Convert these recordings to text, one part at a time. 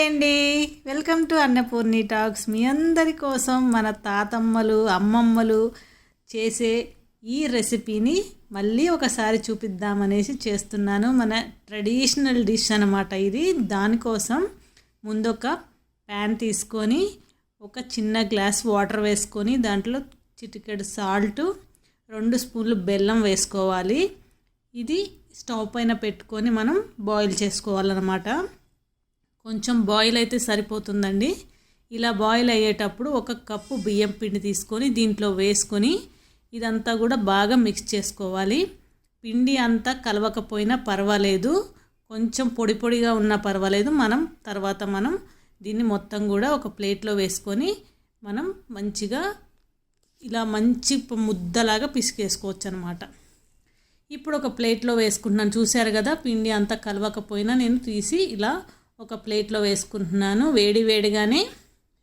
Hi అండి. Welcome to Annapurni talks మీ అందరి కోసం మన తాతమ్మలు అమ్మమ్మలు చేసే ఈ రెసిపీని మళ్ళీ ఒకసారి చూపిద్దామనేసి చేస్తున్నాను. మన ట్రెడిషనల్ డిష్ అనమాట ఇది. దానికోసం ముందొక ప్యాన్ తీసుకొని ఒక చిన్న గ్లాస్ వాటర్ వేసుకొని దాంట్లో చిటికెడు సాల్ట్ రెండు స్పూన్లు బెల్లం వేసుకోవాలి. ఇది స్టవ్ పైన పెట్టుకొని మనం బాయిల్ చేసుకోవాలన్నమాట. కొంచెం బాయిల్ అయితే సరిపోతుందండి. ఇలా బాయిల్ అయ్యేటప్పుడు ఒక కప్పు బియ్యం పిండి తీసుకొని దీంట్లో వేసుకొని ఇదంతా కూడా బాగా మిక్స్ చేసుకోవాలి. పిండి అంతా కలవకపోయినా పర్వాలేదు. కొంచెం పొడి పొడిగా ఉన్నా పర్వాలేదు. మనం తర్వాత మనం దీన్ని మొత్తం కూడా ఒక ప్లేట్లో వేసుకొని మనం మంచిగా ఇలా మంచి ముద్దలాగా పిసికేసుకోవచ్చు అనమాట ఇప్పుడు ఒక ప్లేట్లో వేసుకుంటున్నాను. చూశారు కదా పిండి అంతా కలవకపోయినా నేను తీసి ఇలా ఒక ప్లేట్లో వేసుకుంటున్నాను. వేడి వేడిగానే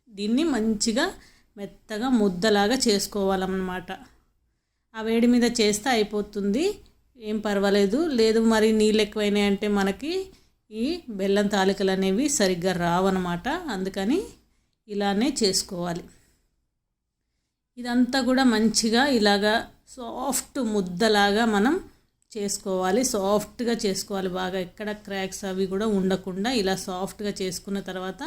దీన్ని మంచిగా మెత్తగా ముద్దలాగా చేసుకోవాలన్నమాట. ఆ వేడి మీద చేస్తే అయిపోతుంది. ఏం పర్వాలేదు. లేదు మరి నీళ్ళు ఎక్కువైనాయి అంటే మనకి ఈ బెల్లం తాలికలు అనేవి సరిగ్గా రావన్నమాట. అందుకని ఇలానే చేసుకోవాలి. ఇదంతా కూడా మంచిగా ఇలాగా సాఫ్ట్ ముద్దలాగా మనం చేసుకోవాలి. సాఫ్ట్గా చేసుకోవాలి. బాగా ఎక్కడ క్రాక్స్ అవి కూడా ఉండకుండా ఇలా సాఫ్ట్గా చేసుకున్న తర్వాత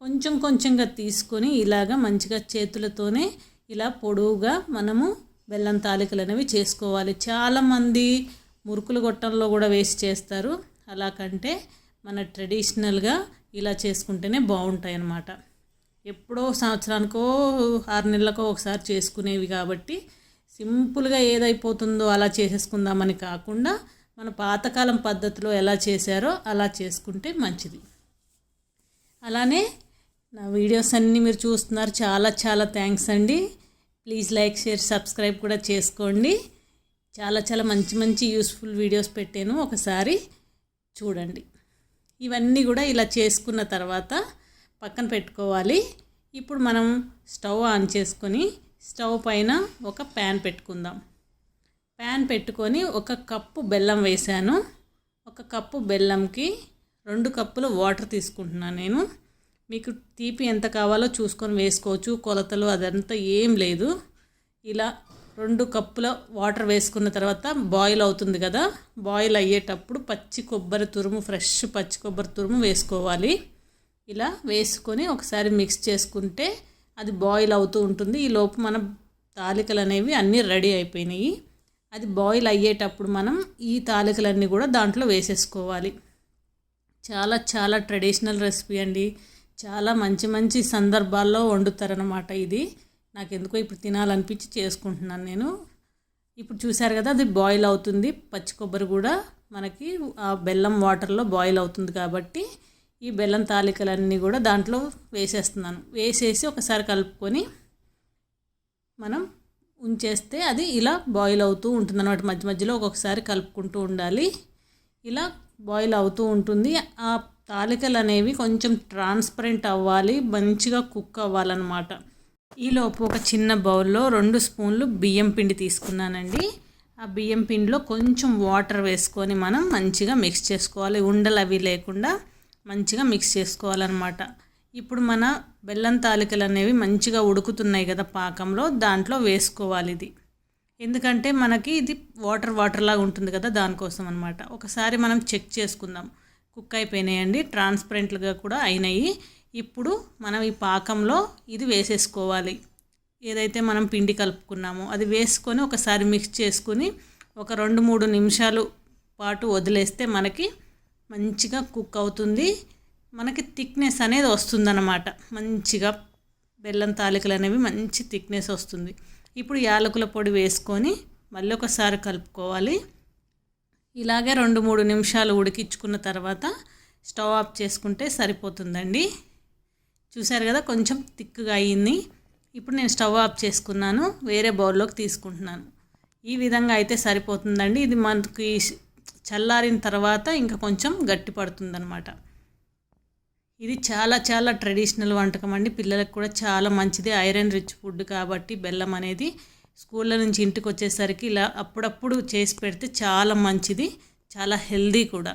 కొంచెం కొంచెంగా తీసుకొని ఇలాగా మంచిగా చేతులతోనే ఇలా పొడవుగా మనము బెల్లం తాలికలు అనేవి చేసుకోవాలి. చాలామంది మురుకులు గొట్టంలో కూడా వేసి చేస్తారు. అలా కంటే మన ట్రెడిషనల్గా ఇలా చేసుకుంటేనే బాగుంటాయి అన్నమాట ఎప్పుడో సంవత్సరానికో ఆరు నెలలకో ఒకసారి చేసుకునేవి కాబట్టి సింపుల్గా ఏదైపోతుందో అలా చేసేసుకుందామని కాకుండా మన పాతకాలం పద్ధతిలో ఎలా చేశారో అలా చేసుకుంటే మంచిది. అలానే నా వీడియోస్ అన్నీ మీరు చూస్తున్నారు. చాలా చాలా థ్యాంక్స్ అండి. ప్లీజ్ లైక్ షేర్ సబ్స్క్రైబ్ కూడా చేసుకోండి. చాలా చాలా మంచి మంచి యూస్ఫుల్ వీడియోస్ పెట్టాను. ఒకసారి చూడండి. ఇవన్నీ కూడా ఇలా చేసుకున్న తర్వాత పక్కన పెట్టుకోవాలి. ఇప్పుడు మనం స్టవ్ ఆన్ చేసుకొని స్టవ్ పైన ఒక ప్యాన్ పెట్టుకుందాం. ప్యాన్ పెట్టుకొని ఒక కప్పు బెల్లం వేసాను ఒక కప్పు బెల్లంకి రెండు కప్పులు వాటర్ తీసుకుంటున్నాను నేను. మీకు తీపి ఎంత కావాలో చూసుకొని వేసుకోవచ్చు. కొలతలు అదంతా ఏం లేదు. ఇలా రెండు కప్పుల వాటర్ వేసుకున్న తర్వాత బాయిల్ అవుతుంది కదా బాయిల్ అయ్యేటప్పుడు పచ్చి కొబ్బరి తురుము ఫ్రెష్ పచ్చి కొబ్బరి తురుము వేసుకోవాలి. ఇలా వేసుకొని ఒకసారి మిక్స్ చేసుకుంటే అది బాయిల్ అవుతూ ఉంటుంది. ఈ లోపు మన తాలికలు అనేవి అన్నీ రెడీ అయిపోయినాయి. అది బాయిల్ అయ్యేటప్పుడు మనం ఈ తాలికలన్నీ కూడా దాంట్లో వేసేసుకోవాలి. చాలా చాలా ట్రెడిషనల్ రెసిపీ అండి. చాలా మంచి మంచి సందర్భాల్లో వండుతారనమాట ఇది. నాకు ఎందుకో ఇప్పుడు తినాలనిపించి చేసుకుంటున్నాను నేను. ఇప్పుడు చూశారు కదా అది బాయిల్ అవుతుంది. పచ్చి కొబ్బరి కూడా మనకి ఆ బెల్లం వాటర్లో బాయిల్ అవుతుంది కాబట్టి ఈ బెల్లం తాలికలన్నీ కూడా దాంట్లో వేసేస్తున్నాను. వేసేసి ఒకసారి కలుపుకొని మనం ఉంచేస్తే అది ఇలా బాయిల్ అవుతూ ఉంటుంది అనమాట మధ్య మధ్యలో ఒక్కొక్కసారి కలుపుకుంటూ ఉండాలి. ఇలా బాయిల్ అవుతూ ఉంటుంది. ఆ తాలికలు అనేవి కొంచెం ట్రాన్స్పరెంట్ అవ్వాలి మంచిగా కుక్ అవ్వాలన్నమాట. ఈలోపు ఒక చిన్న బౌల్లో రెండు స్పూన్లు బియ్యం పిండి తీసుకున్నానండి. ఆ బియ్యం పిండిలో కొంచెం వాటర్ వేసుకొని మనం మంచిగా మిక్స్ చేసుకోవాలి. ఉండలు అవి లేకుండా మంచిగా మిక్స్ చేసుకోవాలన్నమాట. ఇప్పుడు మన బెల్లం తాలికలు అనేవి మంచిగా ఉడుకుతున్నాయి కదా పాకంలో దాంట్లో వేసుకోవాలి ఇది. ఎందుకంటే మనకి ఇది వాటర్ వాటర్ లాగా ఉంటుంది కదా దానికోసం అనమాట ఒకసారి మనం చెక్ చేసుకుందాం. కుక్ అయిపోయినాయండి ట్రాన్స్పరెంట్లుగా కూడా అయినాయి. ఇప్పుడు మనం ఈ పాకంలో ఇది వేసేసుకోవాలి. ఏదైతే మనం పిండి కలుపుకున్నామో అది వేసుకొని ఒకసారి మిక్స్ చేసుకుని ఒక రెండు మూడు నిమిషాలు పాటు వదిలేస్తే మనకి మంచిగా కుక్ అవుతుంది. మనకి థిక్నెస్ అనేది వస్తుందన్నమాట. మంచిగా బెల్లం తాలికలు అనేవి మంచి థిక్నెస్ వస్తుంది. ఇప్పుడు యాలకుల పొడి వేసుకొని మళ్ళీ ఒకసారి కలుపుకోవాలి. ఇలాగే రెండు మూడు నిమిషాలు ఉడికించుకున్న తర్వాత స్టవ్ ఆఫ్ చేసుకుంటే సరిపోతుందండి. చూశారు కదా కొంచెం థిక్గా అయ్యింది ఇప్పుడు నేను స్టవ్ ఆఫ్ చేసుకున్నాను వేరే బౌల్లోకి తీసుకుంటున్నాను. ఈ విధంగా అయితే సరిపోతుందండి. ఇది మనకి చల్లారిన తర్వాత ఇంకా కొంచెం గట్టి పడుతుందనమాట ఇది చాలా చాలా ట్రెడిషనల్ వంటకం అండి. పిల్లలకు కూడా చాలా మంచిది. ఐరన్ రిచ్ ఫుడ్ కాబట్టి బెల్లం అనేది స్కూళ్ళ నుంచి ఇంటికి వచ్చేసరికి ఇలా అప్పుడప్పుడు చేసి పెడితే చాలా మంచిది చాలా హెల్దీ కూడా.